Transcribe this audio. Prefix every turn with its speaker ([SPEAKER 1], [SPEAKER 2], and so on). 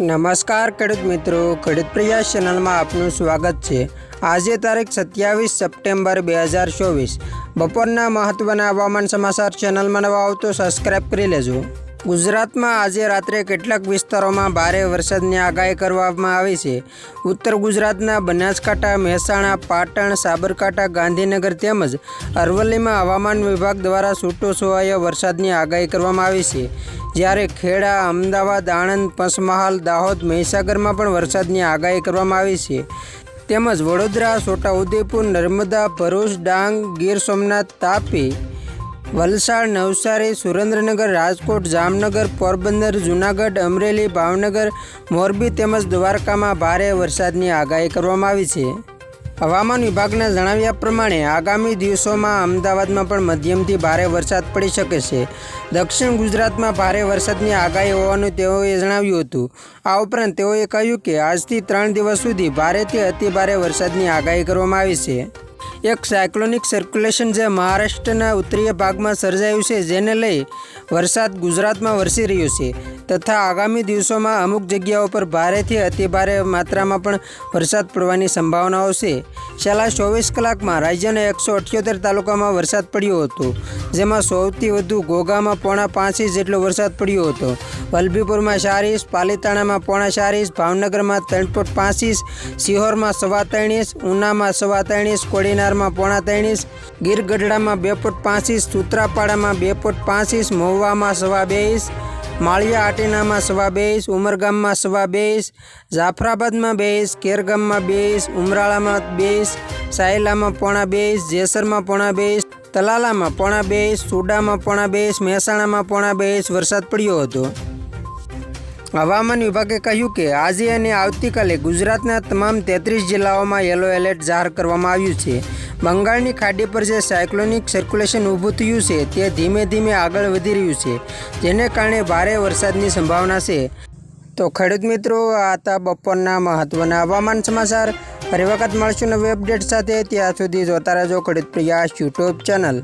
[SPEAKER 1] નમસ્કાર ખેડૂત મિત્રો, ખેડૂત પ્રયાસ ચેનલમાં આપનું સ્વાગત છે. આજે તારીખ સત્યાવીસ સપ્ટેમ્બર બે હજાર ચોવીસ. બપોરના મહત્ત્વના હવામાન સમાચાર ચેનલમાં નવા આવતો સબસ્ક્રાઈબ કરી લેજો. ગુજરાતમાં આજે રાત્રે કેટલાક વિસ્તારોમાં ભારે વરસાદની આગાહી કરવામાં આવી છે. ઉત્તર ગુજરાતના બનાસકાંઠા, મહેસાણા, પાટણ, સાબરકાંઠા, ગાંધીનગર તેમજ અરવલ્લીમાં હવામાન વિભાગ દ્વારા છૂટો છવાયો વરસાદની આગાહી કરવામાં આવી છે. જ્યારે ખેડા, અમદાવાદ, આણંદ, પંચમહાલ, દાહોદ, મહીસાગરમાં પણ વરસાદની આગાહી કરવામાં આવી છે. તેમજ વડોદરા, છોટાઉદેપુર, નર્મદા, ભરૂચ, ડાંગ, ગીર સોમનાથ, તાપી વલસાડ, નવસારી, સુરેન્દ્રનગર, રાજકોટ, જામનગર, પોરબંદર, જૂનાગઢ, અમરેલી, ભાવનગર, મોરબી તેમજ દ્વારકામાં ભારે વરસાદની આગાહી કરવામાં આવી છે. હવામાન વિભાગના જણાવ્યા પ્રમાણે આગામી દિવસોમાં અમદાવાદમાં પણ મધ્યમથી ભારે વરસાદ પડી શકે છે. દક્ષિણ ગુજરાતમાં ભારે વરસાદની આગાહી હોવાનું તેઓએ જણાવ્યું હતું. આ ઉપરાંત તેઓએ કહ્યું કે આજથી ત્રણ દિવસ સુધી ભારેથી અતિ ભારે વરસાદની આગાહી કરવામાં આવી છે. એક સાયક્લોનિક સર્ક્યુલેશન જે મહારાષ્ટ્રના ઉત્તરીય ભાગમાં સર્જાયું છે, જેને લઈ વરસાદ ગુજરાતમાં વરસી રહ્યો છે. તથા આગામી દિવસોમાં અમુક જગ્યાઓ પર ભારેથી અતિભારે માત્રામાં પણ વરસાદ પડવાની સંભાવનાઓ છે. છેલ્લા ચોવીસ કલાકમાં રાજ્યના એકસો અઠ્યોતેર તાલુકામાં વરસાદ પડ્યો હતો, જેમાં સૌથી વધુ ઘોઘામાં પોણા પાંચ ઇંચ જેટલો વરસાદ પડ્યો હતો. વલભીપુરમાં ચાર ઇંચ પાલીતાણામાં પોણા ચાર ઇંચ ભાવનગરમાં ત્રણ પોઈન્ટ પાંચ ઇંચ સિહોરમાં સવા ત્રણ ઇંચ ઉનામાં સવા ત્રણ ઇંચ કોડીનારમાં પોણા ત્રણ ઇંચ ગીર ગઢડામાં બે પોઈન્ટ પાંચ ઇંચ સુત્રાપાડામાં બે પોઈન્ટ પાંચ ઇંચ મહુવામાં સવા બે ઇંચ માળિયા આટીનામાં સવા બેસ ઉમરગામમાં સવા બેસ જાફરાબાદમાં બેસ કેરગામમાં બેસ ઉમરાળામાં બેસ સાયલામાં પોણા બેસ જેસરમાં પોણા બેસ તલાલામાં પોણા બેસ સુડામાં પોણા બેસ મહેસાણામાં પોણા બેસ વરસાદ પડ્યો હતો. હવામાન વિભાગે કહ્યું કે આજે અને આવતીકાલે ગુજરાતના તમામ તેત્રીસ જિલ્લાઓમાં યલો એલર્ટ જાહેર કરવામાં આવ્યું છે. બંગાળની ખાડી પર જે સાયક્લોનિક સર્ક્યુલેશન ઊભું થયું છે, તે ધીમે ધીમે આગળ વધી રહ્યું છે, જેને કારણે ભારે વરસાદની સંભાવના છે. તો ખેડૂત મિત્રો, આ હતા બપોરના મહત્ત્વના હવામાન સમાચાર. ફરી વખત મળશું નવી અપડેટ સાથે. ત્યાં સુધી જોતા રહેજો ખેડૂત પ્રયાસ યુટ્યુબ ચેનલ.